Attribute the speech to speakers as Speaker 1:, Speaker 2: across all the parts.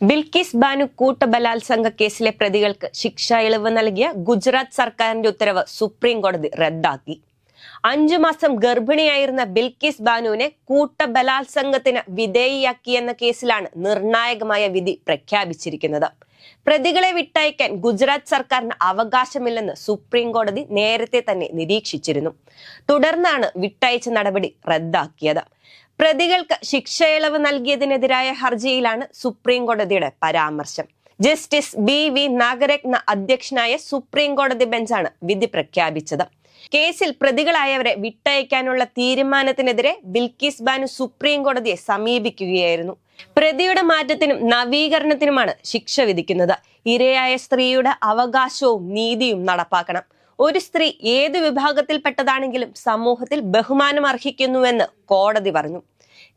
Speaker 1: ബിൽക്കിസ് ബാനു കൂട്ടബലാത്സംഗ കേസിലെ പ്രതികൾക്ക് ശിക്ഷ ഇളവ് നൽകിയ ഗുജറാത്ത് സർക്കാരിന്റെ ഉത്തരവ് സുപ്രീം കോടതി റദ്ദാക്കി. അഞ്ചു മാസം ഗർഭിണിയായിരുന്ന ബിൽക്കിസ് ബാനുവിനെ കൂട്ടബലാത്സംഗത്തിന് വിധേയിയാക്കിയെന്ന കേസിലാണ് നിർണായകമായ വിധി പ്രഖ്യാപിച്ചിരിക്കുന്നത്. പ്രതികളെ വിട്ടയക്കാൻ ഗുജറാത്ത് സർക്കാരിന് അവകാശമില്ലെന്ന് സുപ്രീം കോടതി നേരത്തെ തന്നെ നിരീക്ഷിച്ചിരുന്നു. തുടർന്നാണ് വിട്ടയച്ച നടപടി റദ്ദാക്കിയത്. പ്രതികൾക്ക് ശിക്ഷയിളവ് നൽകിയതിനെതിരായ ഹർജിയിലാണ് സുപ്രീം കോടതിയുടെ പരാമർശം. ജസ്റ്റിസ് ബി വി നാഗരത്ന അധ്യക്ഷനായ സുപ്രീം കോടതി ബെഞ്ചാണ് വിധി പ്രഖ്യാപിച്ചത്. കേസിൽ പ്രതികളായവരെ വിട്ടയക്കാനുള്ള തീരുമാനത്തിനെതിരെ ബിൽക്കിസ് ബാനു സുപ്രീം കോടതിയെ സമീപിക്കുകയായിരുന്നു. പ്രതിയുടെ മാറ്റത്തിനും നവീകരണത്തിനുമാണ് ശിക്ഷ വിധിക്കുന്നത്. ഇരയായ സ്ത്രീയുടെ അവകാശവും നീതിയും നടപ്പാക്കണം. ഒരു സ്ത്രീ ഏത് വിഭാഗത്തിൽപ്പെട്ടതാണെങ്കിലും സമൂഹത്തിൽ ബഹുമാനം അർഹിക്കുന്നുവെന്ന് കോടതി പറഞ്ഞു.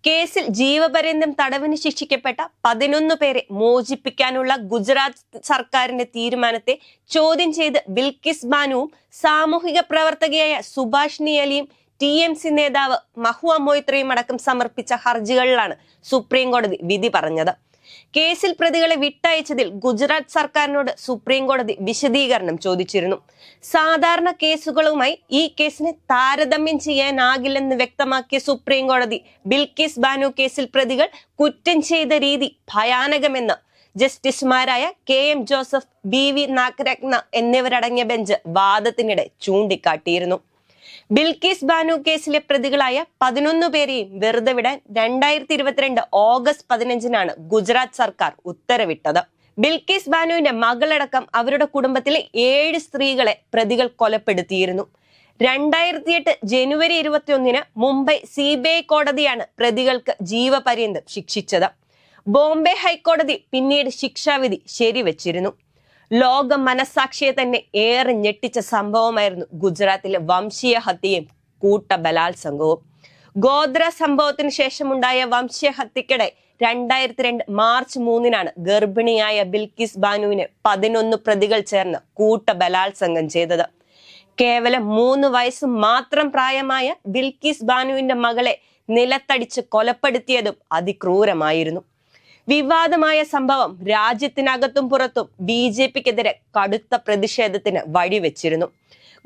Speaker 1: കേസിൽ ജീവപര്യന്തം തടവിന് ശിക്ഷിക്കപ്പെട്ട പതിനൊന്ന് പേരെ മോചിപ്പിക്കാനുള്ള ഗുജറാത്ത് സർക്കാരിന്റെ തീരുമാനത്തെ ചോദ്യം ചെയ്ത് ബിൽക്കിസ് ബാനുവും സാമൂഹിക പ്രവർത്തകയായ സുഭാഷിണി അലിയും ടി എം സി നേതാവ് മഹുവ അടക്കം സമർപ്പിച്ച ഹർജികളിലാണ് സുപ്രീം കോടതി വിധി പറഞ്ഞത്. കേസിൽ പ്രതികളെ വിട്ടയച്ചതിൽ ഗുജറാത്ത് സർക്കാരിനോട് സുപ്രീം കോടതി വിശദീകരണം ചോദിച്ചിരുന്നു. സാധാരണ കേസുകളുമായി ഈ കേസിനെ താരതമ്യം ചെയ്യാനാകില്ലെന്ന് വ്യക്തമാക്കിയ സുപ്രീം കോടതി ബിൽകിസ് ബാനു കേസിൽ പ്രതികൾ കുറ്റം ചെയ്ത രീതി ഭയാനകമെന്ന് ജസ്റ്റിസുമാരായ K M Joseph B V Nagarathna എന്നിവരടങ്ങിയ ബെഞ്ച് വാദത്തിനിടെ ചൂണ്ടിക്കാട്ടിയിരുന്നു. ബിൽക്കിസ് ബാനു കേസിലെ പ്രതികളായ പതിനൊന്ന് പേരെയും വെറുതെ വിടാൻ രണ്ടായിരത്തി ഇരുപത്തിരണ്ട് ഓഗസ്റ്റ് പതിനഞ്ചിനാണ് ഗുജറാത്ത് സർക്കാർ ഉത്തരവിട്ടത്. ബിൽക്കിസ് ബാനുവിന്റെ മകളടക്കം അവരുടെ കുടുംബത്തിലെ ഏഴ് സ്ത്രീകളെ പ്രതികൾ കൊലപ്പെടുത്തിയിരുന്നു. രണ്ടായിരത്തി എട്ട് ജനുവരി ഇരുപത്തിയൊന്നിന് മുംബൈ സി ബി ഐ കോടതിയാണ് പ്രതികൾക്ക് ജീവപര്യന്തം ശിക്ഷിച്ചത്. ബോംബെ ഹൈക്കോടതി പിന്നീട് ശിക്ഷാവിധി ശരിവച്ചിരുന്നു. ലോക മനസാക്ഷിയെ തന്നെ ഏറെ ഞെട്ടിച്ച സംഭവമായിരുന്നു ഗുജറാത്തിലെ വംശീയ ഹത്യയും കൂട്ട ബലാത്സംഗവും ഗോത്ര സംഭവത്തിന് ശേഷമുണ്ടായ വംശീയ ഹത്യക്കിടെ രണ്ടായിരത്തി രണ്ട് മാർച്ച് മൂന്നിനാണ് ഗർഭിണിയായ ബിൽക്കിസ് ബാനുവിനെ പതിനൊന്ന് പ്രതികൾ ചേർന്ന് കൂട്ട ബലാത്സംഗം ചെയ്തത്. കേവലം മൂന്ന് വയസ്സ് മാത്രം പ്രായമായ ബിൽക്കിസ് ബാനുവിന്റെ മകളെ നിലത്തടിച്ച് കൊലപ്പെടുത്തിയതും അതിക്രൂരമായിരുന്നു. വിവാദമായ സംഭവം രാജ്യത്തിനകത്തും പുറത്തും ബി ജെ പിക്കെതിരെ കടുത്ത പ്രതിഷേധത്തിന് വഴിവെച്ചിരുന്നു.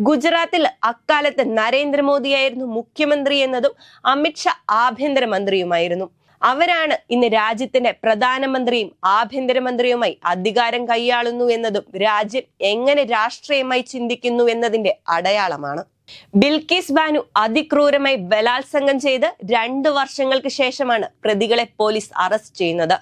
Speaker 1: ഗുജറാത്തിൽ അക്കാലത്ത് നരേന്ദ്രമോദിയായിരുന്നു മുഖ്യമന്ത്രി എന്നതും അമിത്ഷാ ആഭ്യന്തരമന്ത്രിയുമായിരുന്നു. അവരാണ് ഇന്ന് രാജ്യത്തിന്റെ പ്രധാനമന്ത്രിയും ആഭ്യന്തരമന്ത്രിയുമായി അധികാരം കൈയാളുന്നു എന്നതും രാജ്യം എങ്ങനെ രാഷ്ട്രീയമായി ചിന്തിക്കുന്നു എന്നതിന്റെ അടയാളമാണ്. ബിൽക്കിസ് ബാനു അതിക്രൂരമായി ബലാത്സംഗം ചെയ്ത് രണ്ടു വർഷങ്ങൾക്ക് ശേഷമാണ് പ്രതികളെ പോലീസ് അറസ്റ്റ് ചെയ്യുന്നത്.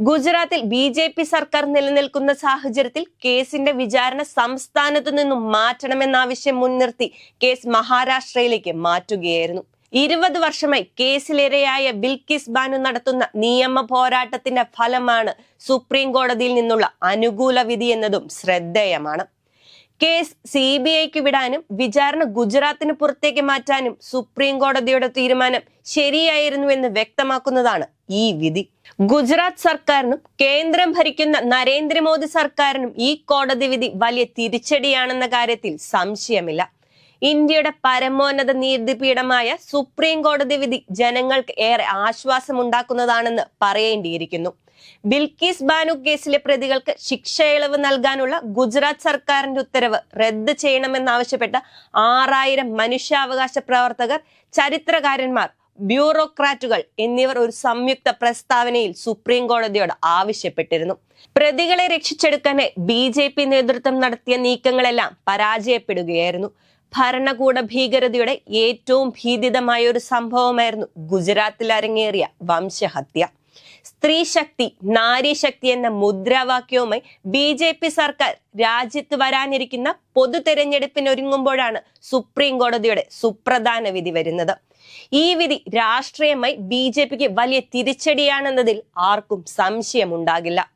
Speaker 1: ഗുജറാത്തിൽ ബി ജെ പി സർക്കാർ നിലനിൽക്കുന്ന സാഹചര്യത്തിൽ കേസിന്റെ വിചാരണ സംസ്ഥാനത്തു നിന്നും മാറ്റണമെന്ന ആവശ്യം മുൻനിർത്തി കേസ് മഹാരാഷ്ട്രയിലേക്ക് മാറ്റുകയായിരുന്നു. ഇരുപത് വർഷമായി കേസിലിരയായ ബിൽക്കിസ് ബാനു നടത്തുന്ന നിയമ പോരാട്ടത്തിന്റെ ഫലമാണ് സുപ്രീം കോടതിയിൽ നിന്നുള്ള അനുകൂല വിധി എന്നതും ശ്രദ്ധേയമാണ്. കേസ് സി ബി ഐക്ക് വിടാനും വിചാരണ ഗുജറാത്തിന് പുറത്തേക്ക് മാറ്റാനും സുപ്രീം കോടതിയുടെ തീരുമാനം ശരിയായിരുന്നു എന്ന് വ്യക്തമാക്കുന്നതാണ് ഈ വിധി. ഗുജറാത്ത് സർക്കാരിനും കേന്ദ്രം ഭരിക്കുന്ന നരേന്ദ്രമോദി സർക്കാരിനും ഈ കോടതി വിധി വലിയ തിരിച്ചടിയാണെന്ന കാര്യത്തിൽ സംശയമില്ല. ഇന്ത്യയുടെ പരമോന്നത നീതിപീഠമായ സുപ്രീം കോടതി വിധി ജനങ്ങൾക്ക് ഏറെ ആശ്വാസം ഉണ്ടാക്കുന്നതാണെന്ന് പറയേണ്ടിയിരിക്കുന്നു. ബിൽക്കീസ് ബാനു കേസിലെ പ്രതികൾക്ക് ശിക്ഷ ഇളവ് നൽകാനുള്ള ഗുജറാത്ത് സർക്കാരിന്റെ ഉത്തരവ് റദ്ദ് ചെയ്യണമെന്നാവശ്യപ്പെട്ട ആറായിരം മനുഷ്യാവകാശ പ്രവർത്തകർ ചരിത്രകാരന്മാർ ബ്യൂറോക്രാറ്റുകൾ എന്നിവർ ഒരു സംയുക്ത പ്രസ്താവനയിൽ സുപ്രീം കോടതിയോട് ആവശ്യപ്പെട്ടിരുന്നു. പ്രതികളെ രക്ഷിച്ചെടുക്കാനെ ബി നേതൃത്വം നടത്തിയ നീക്കങ്ങളെല്ലാം പരാജയപ്പെടുകയായിരുന്നു. ഭരണകൂട ഭീകരതയുടെ ഏറ്റവും ഭീതിതമായ ഒരു സംഭവമായിരുന്നു ഗുജറാത്തിൽ അരങ്ങേറിയ വംശഹത്യ. സ്ത്രീ ശക്തി നാരീശക്തി എന്ന മുദ്രാവാക്യവുമായി ബി ജെ പി സർക്കാർ രാജ്യത്ത് വരാനിരിക്കുന്ന പൊതു തെരഞ്ഞെടുപ്പിനൊരുങ്ങുമ്പോഴാണ് സുപ്രീം കോടതിയുടെ സുപ്രധാന വിധി വരുന്നത്. ഈ വിധി രാഷ്ട്രീയമായി ബി വലിയ തിരിച്ചടിയാണെന്നതിൽ ആർക്കും സംശയമുണ്ടാകില്ല.